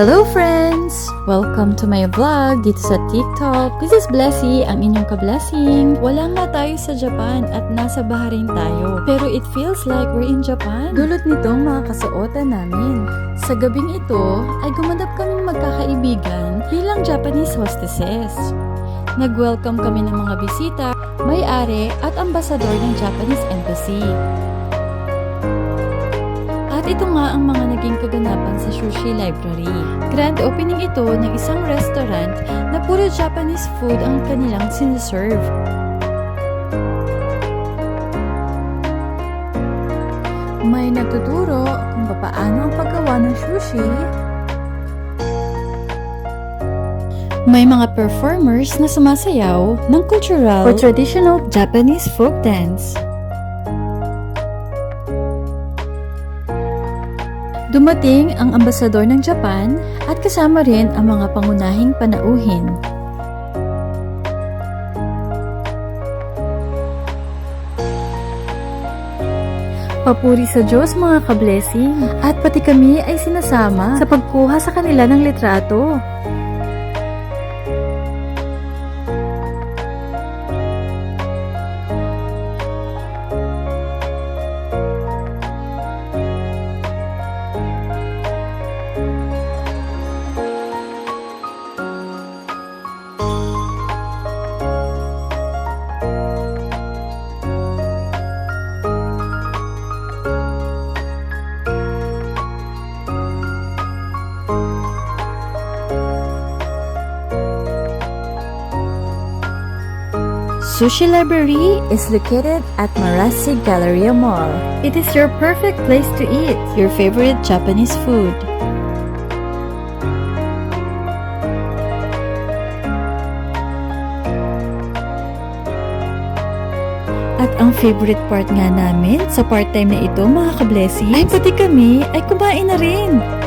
Hello friends! Welcome to my vlog dito sa TikTok. This is Blessy, ang inyong ka-blessing. Wala nga tayo sa Japan at nasa Bahrain tayo. Pero it feels like we're in Japan. Dulot nitong mga kasuotan namin. Sa gabing ito ay gumanap kaming magkakaibigan bilang Japanese hostesses. Nag-welcome kami ng mga bisita, may-ari at ambasador ng Japanese Embassy. Ito nga ang mga naging kaganapan sa Sushi Library. Grand opening ito ng isang restaurant na puro Japanese food ang kanilang sinaserve. May nagtuturo kung paano ang paggawa ng sushi. May mga performers na sumasayaw ng cultural or traditional Japanese folk dance. Dumating ang ambasador ng Japan at kasama rin ang mga pangunahing panauhin. Papuri sa Diyos mga ka-blessing at pati kami ay sinasama sa pagkuha sa kanila ng litrato. Sushi Library is located at Marasi Galleria Mall. It is your perfect place to eat your favorite Japanese food. At ang favorite part nga namin sa part-time na ito mga ka-blessings ay pati kami ay kumain na rin.